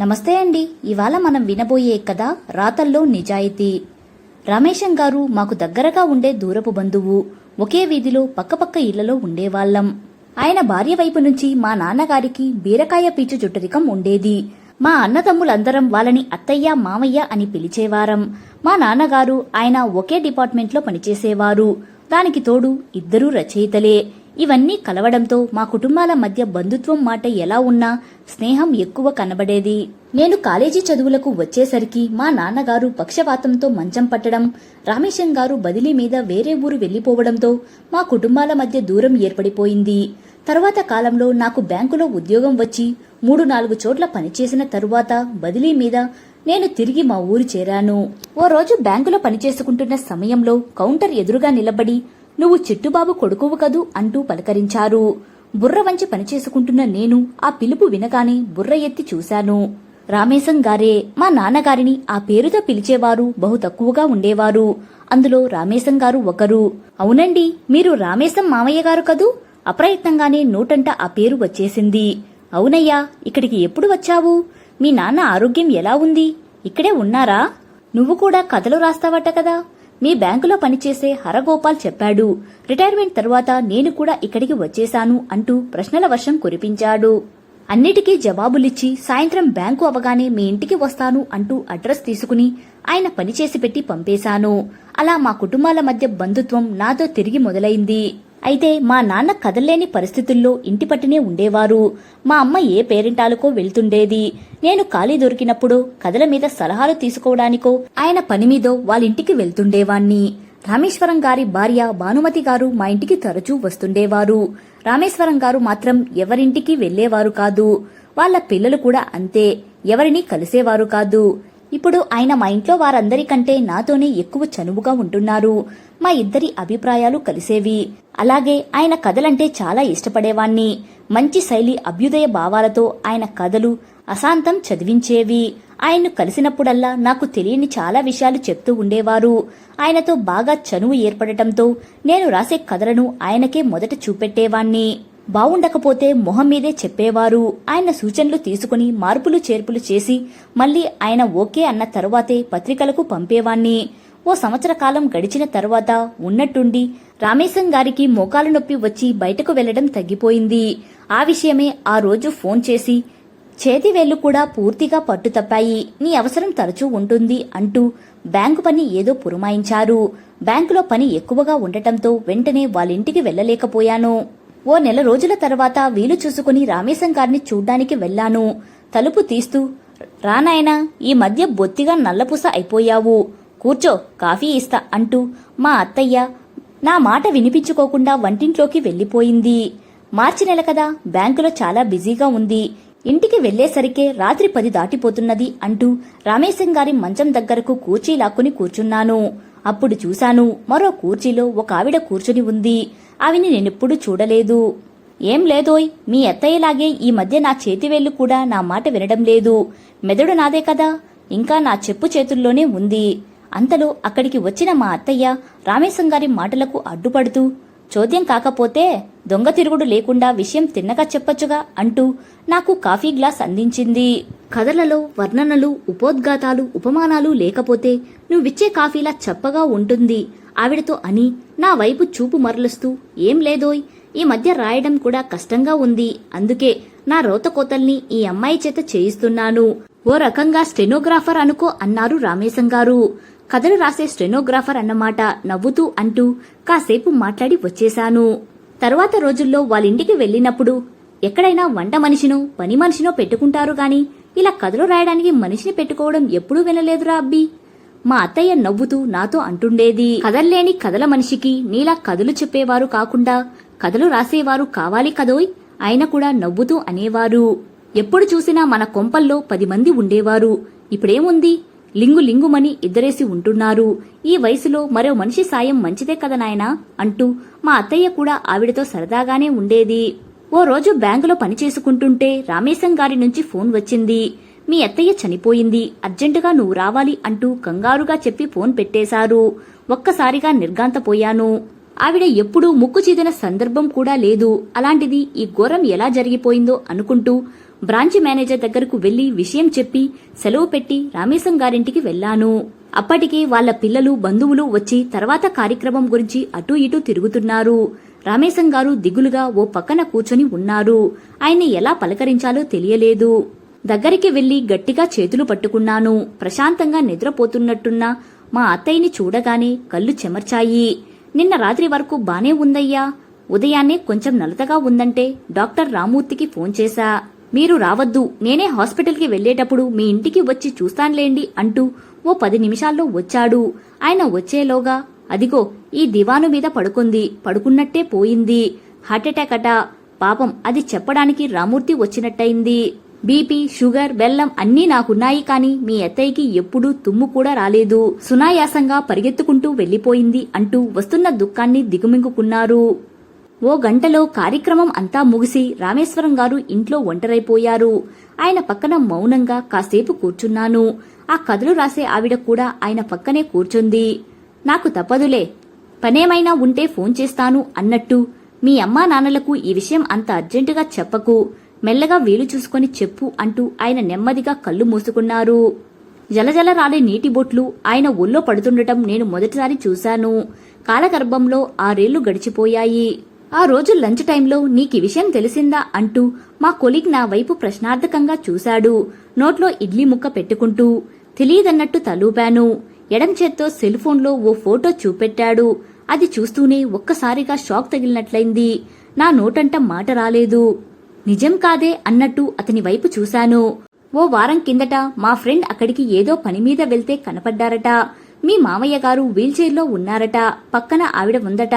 నమస్తే అండి. ఇవాళ మనం వినబోయే కథ రాతల్లో నిజాయితీ. రమేశం గారు మాకు దగ్గరగా ఉండే దూరపు బంధువు. ఒకే వీధిలో పక్కపక్క ఇళ్ళలో ఉండేవాళ్ళం ఆయన భార్య వైపు నుంచి మా నాన్నగారికి బీరకాయ పీచు చుట్టరికం ఉండేది. మా అన్నదమ్ములందరం వాళ్ళని అత్తయ్య మామయ్య అని పిలిచేవారం. మా నాన్నగారు ఆయన ఒకే డిపార్ట్మెంట్లో పనిచేసేవారు. దానికి తోడు ఇద్దరూ రచయితలే. ఇవన్నీ కలవడంతో మా కుటుంబాల మధ్య బంధుత్వం మాట ఎలా ఉన్నా స్నేహం ఎక్కువ కనబడేది. నేను కాలేజీ చదువులకు వచ్చేసరికి మా నాన్నగారు పక్షవాతంతో మంచం పట్టడం రామేశం గారు బదిలీ మీద వేరే ఊరు వెళ్ళిపోవడంతో మా కుటుంబాల మధ్య దూరం ఏర్పడిపోయింది. తరువాత కాలంలో నాకు బ్యాంకులో ఉద్యోగం వచ్చి మూడు నాలుగు చోట్ల పనిచేసిన తరువాత బదిలీ మీద నేను తిరిగి మా ఊరు చేరాను. ఓ రోజు బ్యాంకులో పనిచేసుకుంటున్న సమయంలో కౌంటర్ ఎదురుగా నిలబడి నువ్వు చిట్టుబాబు కొడుకువు కదూ అంటూ పలకరించారు. బుర్ర వంచి పనిచేసుకుంటున్న నేను ఆ పిలుపు వినగానే బుర్ర ఎత్తి చూశాను. రామేశం గారే మా నాన్నగారిని ఆ పేరుతో పిలిచేవారు బహు తక్కువగా ఉండేవారు. అందులో రామేశం గారు ఒకరు. అవునండి మీరు రామేశం మామయ్య గారు కదూ? అప్రయత్నంగానే నోటంట ఆ పేరు వచ్చేసింది. అవునయ్యా ఇక్కడికి ఎప్పుడు వచ్చావు? మీ నాన్న ఆరోగ్యం ఎలా ఉంది? ఇక్కడే ఉన్నారా? నువ్వు కూడా కథలు రాస్తావట కదా? మీ బ్యాంకులో పనిచేసే హరగోపాల్ చెప్పాడు. రిటైర్మెంట్ తర్వాత నేను కూడా ఇక్కడికి వచ్చేశాను అంటూ ప్రశ్నల వర్షం కురిపించాడు. అన్నిటికీ జవాబులిచ్చి సాయంత్రం బ్యాంకు అవగానే మీ ఇంటికి వస్తాను అంటూ అడ్రస్ తీసుకుని ఆయన పనిచేసి పెట్టి పంపేశాను. అలా మా కుటుంబాల మధ్య బంధుత్వం నాతో తిరిగి మొదలైంది. అయితే మా నాన్న కదల్లేని పరిస్థితుల్లో ఇంటి పట్టునే ఉండేవారు. మా అమ్మ ఏ పేరెంటాలకో వెళ్తుండేది. నేను ఖాళీ దొరికినప్పుడు కథల మీద సలహాలు తీసుకోవడానికో ఆయన పని మీదో వాళ్ళింటికి వెళ్తుండేవాణ్ణి. రామేశ్వరం గారి భార్య భానుమతి గారు మా ఇంటికి తరచూ వస్తుండేవారు. రామేశ్వరం గారు మాత్రం ఎవరింటికి వెళ్ళేవారు కాదు. వాళ్ళ పిల్లలు కూడా అంతే. ఎవరిని కలిసేవారు కాదు. ఇప్పుడు ఆయన మా ఇంట్లో వారందరికంటే నాతోనే ఎక్కువ చనువుగా ఉంటున్నారు. మా ఇద్దరి అభిప్రాయాలు కలిసేవి. అలాగే ఆయన కథలంటే చాలా ఇష్టపడేవాణ్ణి. మంచి శైలి అభ్యుదయ భావాలతో ఆయన కథలు అశాంతం చదివించేవి. ఆయన్ను కలిసినప్పుడల్లా నాకు తెలియని చాలా విషయాలు చెప్తూ ఉండేవారు. ఆయనతో బాగా చనువు ఏర్పడటంతో నేను రాసే కథలను ఆయనకే మొదట చూపెట్టేవాణ్ణి. బావుండకపోతే మొహం మీదే చెప్పేవారు. ఆయన సూచనలు తీసుకుని మార్పులు చేర్పులు చేసి మళ్ళీ ఆయన ఓకే అన్న తరువాతే పత్రికలకు పంపేవాణ్ణి. ఓ సంవత్సర కాలం గడిచిన తరువాత ఉన్నట్టుండి రామేశం గారికి మోకాలు నొప్పి వచ్చి బయటకు వెళ్ళడం తగ్గిపోయింది. ఆ విషయమే ఆ రోజు ఫోన్ చేసి చేతివేళ్ళు కూడా పూర్తిగా పట్టు తప్పాయి. నీ అవసరం తరచూ ఉంటుంది అంటూ బ్యాంకు పని ఏదో పురమాయించారు. బ్యాంకులో పని ఎక్కువగా ఉండటంతో వెంటనే వాళ్ళింటికి వెళ్ళలేకపోయాను ఓ నెల రోజుల తర్వాత వీలు చూసుకుని రామేశం గారిని చూడ్డానికి వెళ్ళాను తలుపు తీస్తూ రానాయనా ఈ మధ్య బొత్తిగా నల్లపూస అయిపోయావు. కూర్చో కాఫీ ఇస్తా అంటూ మా అత్తయ్య నా మాట వినిపించుకోకుండా వంటింట్లోకి వెళ్ళిపోయింది మార్చి నెల కదా బ్యాంకులో చాలా బిజీగా ఉంది. ఇంటికి వెళ్ళేసరికే రాత్రి పది దాటిపోతున్నది అంటూ రామేశం గారి మంచం దగ్గరకు కూర్చీ లాక్కుని కూర్చున్నాను. అప్పుడు చూశాను మరో కూర్చీలో ఒక ఆవిడ కూర్చుని ఉంది. ఆవిని నేనెప్పుడు చూడలేదు. ఏం లేదోయ్ మీ అత్తయ్యలాగే ఈ మధ్య నా చేతివేళ్ళు కూడా నా మాట వినడం లేదు. మెదడు నాదే కదా ఇంకా నా చెప్పు చేతుల్లోనే ఉంది. అంతలో అక్కడికి వచ్చిన మా అత్తయ్య రామేశం గారి మాటలకు అడ్డుపడుతూ చోద్యం కాకపోతే దొంగ తిరుగుడు లేకుండా విషయం తిన్నగా చెప్పొచ్చుగా అంటూ నాకు కాఫీ గ్లాస్ అందించింది. కథలలో వర్ణనలు ఉపోద్ఘాతాలు ఉపమానాలు లేకపోతే నువ్విచ్చే కాఫీలా చప్పగా ఉంటుంది. ఆవిడతో అని నా వైపు చూపు మరలుస్తూ ఏం లేదోయ్ ఈ మధ్య రాయడం కూడా కష్టంగా ఉంది. అందుకే నా రోతకోతల్ని ఈ అమ్మాయి చేత చేయిస్తున్నాను. ఓ రకంగా స్టెనోగ్రాఫర్ అనుకో అన్నారు రామేశం గారు. కథలు రాసే స్టెనోగ్రాఫర్ అన్నమాట నవ్వుతూ అంటూ కాసేపు మాట్లాడి వచ్చేశాను. తర్వాత రోజుల్లో వాళ్ళింటికి వెళ్ళినప్పుడు ఎక్కడైనా వంట మనిషినో పని మనిషినో పెట్టుకుంటారు గాని ఇలా కథలు రాయడానికి మనిషిని పెట్టుకోవడం ఎప్పుడూ వినలేదురా అబ్బి. మా అత్తయ్య నవ్వుతూ నాతో అంటుండేది కథల్లేని కథల మనిషికి నీలా కథలు చెప్పేవారు కాకుండా కథలు రాసేవారు కావాలి కదోయ్? ఆయన కూడా నవ్వుతూ అనేవారు. ఎప్పుడు చూసినా మన కొంపల్లో పది మంది ఉండేవారు. ఇప్పుడేముంది? లింగు లింగుమని ఇద్దరేసి ఉంటున్నారు. ఈ వయసులో మరో మనిషి సాయం మంచిదే కదా నాయనా? అంటూ మా అత్తయ్య కూడా ఆవిడతో సరదాగానే ఉండేది. ఓ రోజు బ్యాంకులో పనిచేసుకుంటుంటే రామేశం గారి నుంచి ఫోన్ వచ్చింది. మీ అత్తయ్య చనిపోయింది. అర్జెంటుగా నువ్వు రావాలి అంటూ కంగారుగా చెప్పి ఫోన్ పెట్టేశారు. ఒక్కసారిగా నిర్గాంతపోయాను ఆవిడ ఎప్పుడూ ముక్కు చీదిన సందర్భం కూడా లేదు. అలాంటిది ఈ ఘోరం ఎలా జరిగిపోయిందో అనుకుంటూ బ్రాంచ్ మేనేజర్ దగ్గరకు వెళ్ళి విషయం చెప్పి సెలవు పెట్టి రామేశం గారింటికి వెళ్ళాను అప్పటికే వాళ్ళ పిల్లలు బంధువులు వచ్చి తర్వాత కార్యక్రమం గురించి అటూ ఇటూ తిరుగుతున్నారు. రామేశం గారు దిగులుగా ఓ పక్కన కూర్చొని ఉన్నారు. ఆయన్ని ఎలా పలకరించాలో తెలియలేదు. దగ్గరికి వెళ్ళి గట్టిగా చేతులు పట్టుకున్నాను. ప్రశాంతంగా నిద్రపోతున్నట్టున్న మా అత్తయ్యని చూడగానే కళ్ళు చెమర్చాయి. నిన్న రాత్రి వరకు బానే ఉందయ్యా. ఉదయాన్నే కొంచెం నలతగా ఉందంటే డాక్టర్ రామూర్తికి ఫోన్ చేశా. మీరు రావద్దు నేనే హాస్పిటల్కి వెళ్ళేటప్పుడు మీ ఇంటికి వచ్చి చూస్తాన్లేండి అంటూ ఓ పది నిమిషాల్లో వచ్చాడు. ఆయన వచ్చేలోగా అదిగో ఈ దివాను మీద పడుకుంది పడుకున్నట్టే పోయింది. హార్ట్అటాక్ అట. పాపం అది చెప్పడానికి రామూర్తి వచ్చినట్టయింది. బీపీ షుగర్ బెల్లం అన్నీ నాకున్నాయి కాని మీ అత్తయ్యకి ఎప్పుడూ తుమ్ము కూడా రాలేదు. సునాయాసంగా పరిగెత్తుకుంటూ వెళ్ళిపోయింది అంటూ వస్తున్న దుఃఖాన్ని దిగుమింగుకున్నారు. ఓ గంటలో కార్యక్రమం అంతా ముగిసి రామేశ్వరం గారు ఇంట్లో ఒంటరైపోయారు. ఆయన పక్కన మౌనంగా కాసేపు కూర్చున్నాను. ఆ కథలు రాసే ఆవిడ కూడా ఆయన పక్కనే కూర్చుంది. నాకు తప్పదులే. పనేమైనా ఉంటే ఫోన్ చేస్తాను అన్నట్టు మీ అమ్మా నాన్నలకు ఈ విషయం అంత అర్జెంటుగా చెప్పకు. మెల్లగా వీలు చూసుకొని చెప్పు అంటూ ఆయన నెమ్మదిగా కళ్ళు మూసుకున్నారు. జలజల రాలే నీటి బొట్లు ఆయన ఒళ్ళో పడుతుండటం నేను మొదటిసారి చూశాను. కాలగర్భంలో ఆరేళ్ళు గడిచిపోయాయి. ఆ రోజు లంచ్ టైంలో నీకు విషయం తెలిసిందా అంటూ మా కొలిగ్ నా వైపు ప్రశ్నార్థకంగా చూశాడు. నోట్లో ఇడ్లీ ముక్క పెట్టుకుంటూ తెలియదన్నట్టు తలూపాను. ఎడం చేత్తో సెల్ఫోన్లో ఓ ఫోటో చూపెట్టాడు. అది చూస్తూనే ఒక్కసారిగా షాక్ తగిలినట్లయింది. నా నోటంట మాట రాలేదు. నిజం కాదే అన్నట్టు అతని వైపు చూశాను. ఓ వారం కిందట మా ఫ్రెండ్ అక్కడికి ఏదో పని మీద వెళ్తే కనపడ్డారట. మీ మామయ్య గారు వీల్చైర్లో ఉన్నారట. పక్కన ఆవిడ ఉందట.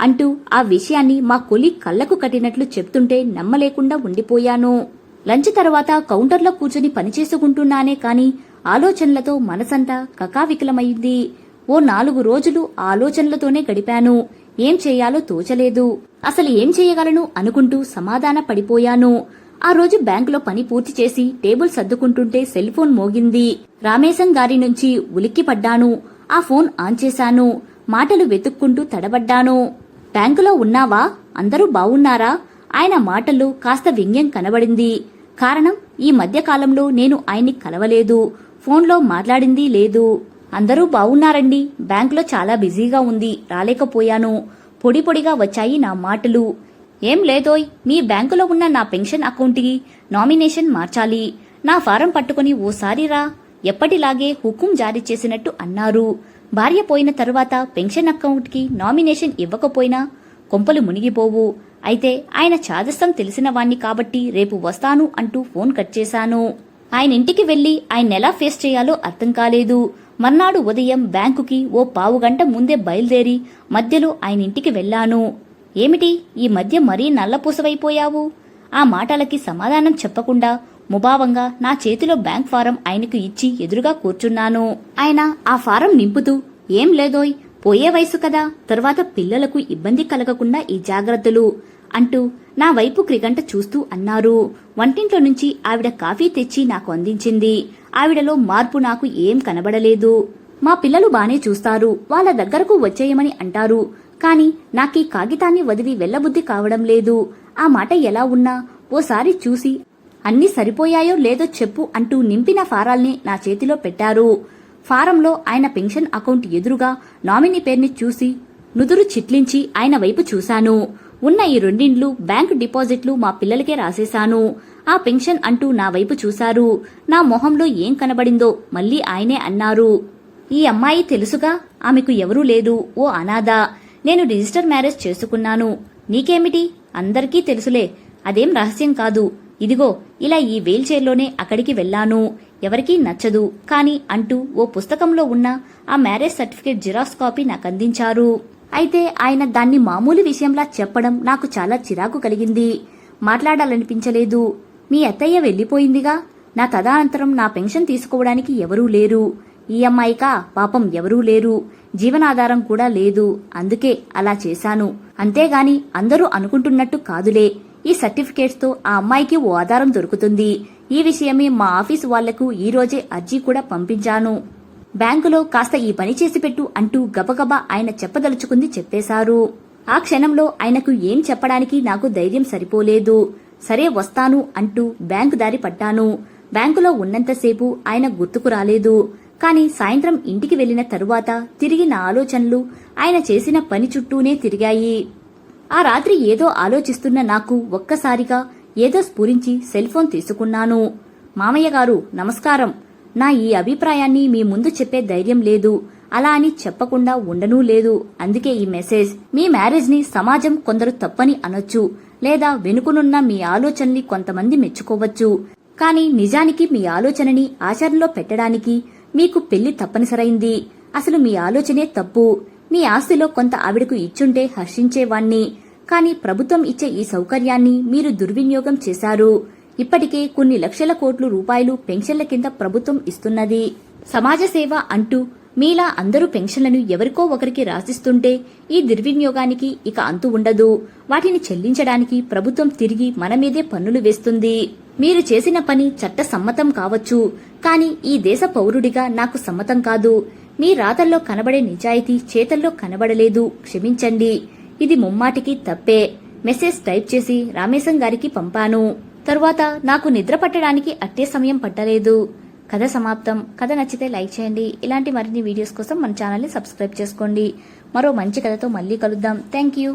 అంటూ ఆ విషయాన్ని మా కొలి కళ్ళకు కట్టినట్లు చెప్తుంటే నమ్మలేకుండా ఉండిపోయాను. లంచ్ తర్వాత కౌంటర్లో కూర్చొని పనిచేసుకుంటున్నానే కాని ఆలోచనలతో మనసంతా కకావికలమైంది. ఓ నాలుగు రోజులు ఆలోచనలతోనే గడిపాను. ఏం చేయాలో తోచలేదు. అసలు ఏం చేయగలను అనుకుంటూ సమాధాన పడిపోయాను. ఆ రోజు బ్యాంకులో పని పూర్తి చేసి టేబుల్ సర్దుకుంటుంటే సెల్ ఫోన్ మోగింది. రామేశం గారి నుంచి ఉలిక్కిపడ్డాను ఆ ఫోన్ ఆన్ చేశాను. మాటలు వెతుక్కుంటూ తడబడ్డాను. బ్యాంకులో ఉన్నావా? అందరూ బావున్నారా? ఆయన మాటల్లో కాస్త వ్యంగ్యం కనబడింది. కారణం ఈ మధ్యకాలంలో నేను ఆయన్ని కలవలేదు ఫోన్లో మాట్లాడింది లేదు. అందరూ బావున్నారండి. బ్యాంకులో చాలా బిజీగా ఉంది. రాలేకపోయాను. పొడి పొడిగా వచ్చాయి నా మాటలు. ఏం లేదోయ్ మీ బ్యాంకులో ఉన్న నా పెన్షన్ అకౌంట్కి నామినేషన్ మార్చాలి. నా ఫారం పట్టుకుని ఓసారి రా. ఎప్పటిలాగే హుకుం జారీ చేసినట్టు అన్నారు. భార్య పోయిన తరువాత పెన్షన్ అకౌంట్కి నామినేషన్ ఇవ్వకపోయినా కొంపలు మునిగిపోవు. అయితే ఆయన చాదస్తం తెలిసిన వాణ్ణి కాబట్టి రేపు వస్తాను అంటూ ఫోన్ కట్ చేశాను. ఆయన ఇంటికి వెళ్ళి ఆయన ఎలా ఫేస్ చేయాలో అర్థం కాలేదు. మర్నాడు ఉదయం బ్యాంకుకి ఓ పావుగంట ముందే బయలుదేరి మధ్యలో ఆయన ఇంటికి వెళ్ళాను ఏమిటి? ఈ మధ్య మరీ నల్లపూసవైపోయావు? ఆ మాటలకి సమాధానం చెప్పకుండా ముభావంగా నా చేతిలో బ్యాంక్ ఫారం ఆయనకు ఇచ్చి ఎదురుగా కూర్చున్నాను. ఆయన ఆ ఫారం నింపుతూ ఏం లేదోయ్ పోయే వయసు కదా. తర్వాత పిల్లలకు ఇబ్బంది కలగకుండా ఈ జాగ్రత్తలు. అంటూ నా వైపు క్రిగంట చూస్తూ అన్నారు. వంటింట్లో నుంచి ఆవిడ కాఫీ తెచ్చి నాకు అందించింది. ఆవిడలో మార్పు నాకు ఏం కనబడలేదు. మా పిల్లలు బానే చూస్తారు. వాళ్ళ దగ్గరకు వచ్చేయమని అంటారు. కాని నాకీ కాగితాన్ని వదిలి వెళ్ళబుద్ధి కావడం లేదు. ఆ మాట ఎలా ఉన్నా ఓసారి చూసి అన్నీ సరిపోయాయో లేదో చెప్పు అంటూ నింపిన ఫారాల్ని నా చేతిలో పెట్టారు. ఫారంలో ఆయన పెన్షన్ అకౌంట్ ఎదురుగా నామినీ పేరుని చూసి నుదురు చిట్లించి ఆయన వైపు చూశాను. ఉన్న ఈ రెండిండ్లు బ్యాంక్ డిపాజిట్లు మా పిల్లలకే రాసేశాను. ఆ పెన్షన్ అంటూ నా వైపు చూశారు. నా మొహంలో ఏం కనబడిందో మళ్ళీ ఆయనే అన్నారు. ఈ అమ్మాయి తెలుసుగా? ఆమెకు ఎవరూ లేదు. ఓ అనాథ. నేను రిజిస్టర్ మ్యారేజ్ చేసుకున్నాను. నీకేమిటి? అందరికీ తెలుసులే. అదేం రహస్యం కాదు. ఇదిగో ఇలా ఈ వీల్చైర్లోనే అక్కడికి వెళ్ళాను. ఎవరికీ నచ్చదు. కాని అంటూ ఓ పుస్తకంలో ఉన్న ఆ మ్యారేజ్ సర్టిఫికేట్ జిరాక్స్ కాపీ నాకు అందించారు. అయితే ఆయన దాన్ని మామూలు విషయంలా చెప్పడం నాకు చాలా చిరాకు కలిగింది. మాట్లాడాలనిపించలేదు. మీ అత్తయ్య వెళ్ళిపోయిందిగా. నా తదానంతరం నా పెన్షన్ తీసుకోవడానికి ఎవరూ లేరు. ఈఎంఐకా పాపం ఎవరూ లేరు. జీవనాధారం కూడా లేదు. అందుకే అలా చేశాను. అంతేగాని అందరూ అనుకుంటున్నట్టు కాదులే. ఈ సర్టిఫికేట్స్తో ఆ అమ్మాయికి ఓ ఆధారం దొరుకుతుంది. ఈ విషయమే మా ఆఫీసు వాళ్ళకు ఈరోజే అర్జీ కూడా పంపించాను. బ్యాంకులో కాస్త ఈ పని చేసి పెట్టు అంటూ గబగబా ఆయన చెప్పదలుచుకుంది చెప్పేశారు. ఆ క్షణంలో ఆయనకు ఏం చెప్పడానికి నాకు ధైర్యం సరిపోలేదు. సరే వస్తాను అంటూ బ్యాంకు దారి పట్టాను. బ్యాంకులో ఉన్నంతసేపు ఆయన గుర్తుకు రాలేదు. కాని సాయంత్రం ఇంటికి వెళ్ళిన తరువాత తిరిగి నా ఆలోచనలు ఆయన చేసిన పని చుట్టూనే తిరిగాయి. ఆ రాత్రి ఏదో ఆలోచిస్తున్న నాకు ఒక్కసారిగా ఏదో స్ఫురించి సెల్ఫోన్ తీసుకున్నాను. మామయ్య గారు నమస్కారం. నా ఈ అభిప్రాయాన్ని మీ ముందు చెప్పే ధైర్యం లేదు. అలా అని చెప్పకుండా ఉండనూ లేదు. అందుకే ఈ మెసేజ్ మీ మ్యారేజ్ని సమాజం కొందరు తప్పని అనొచ్చు. లేదా వెనుకనున్న మీ ఆలోచనని కొంతమంది మెచ్చుకోవచ్చు. కానీ నిజానికి మీ ఆలోచనని ఆచరణలో పెట్టడానికి మీకు పెళ్ళి తప్పనిసరైంది. అసలు మీ ఆలోచనే తప్పు. మీ ఆస్తిలో కొంత ఆవిడకు ఇచ్చుంటే హర్షించేవాణ్ణి. కానీ ప్రభుత్వం ఇచ్చే ఈ సౌకర్యాన్ని మీరు దుర్వినియోగం చేశారు. ఇప్పటికే కొన్ని లక్షల కోట్లు రూపాయలు పెన్షన్ల కింద ప్రభుత్వం ఇస్తున్నది. సమాజ సేవ అంటూ మీలా అందరూ పెన్షన్లను ఎవరికో ఒకరికి రాసిస్తుంటే ఈ దుర్వినియోగానికి ఇక అంతు ఉండదు. వాటిని చెల్లించడానికి ప్రభుత్వం తిరిగి మన మీదే పన్నులు వేస్తుంది. మీరు చేసిన పని చట్ట సమ్మతం కావచ్చు కానీ ఈ దేశ పౌరుడిగా నాకు సమ్మతం కాదు. మీ రాతల్లో కనబడే నిజాయితీ చేతల్లో కనబడలేదు. క్షమించండి. ఇది ముమ్మాటికి తప్పే. మెసేజ్ టైప్ చేసి రామేశం గారికి పంపాను. తరువాత నాకు నిద్ర పట్టడానికి అట్టే సమయం పట్టలేదు. కథ సమాప్తం. కథ నచ్చితే లైక్ చేయండి. ఇలాంటి మరిన్ని వీడియోస్ కోసం మన ఛానల్ని సబ్స్క్రైబ్ చేసుకోండి. మరో మంచి కథతో మళ్ళీ కలుద్దాం. Thank you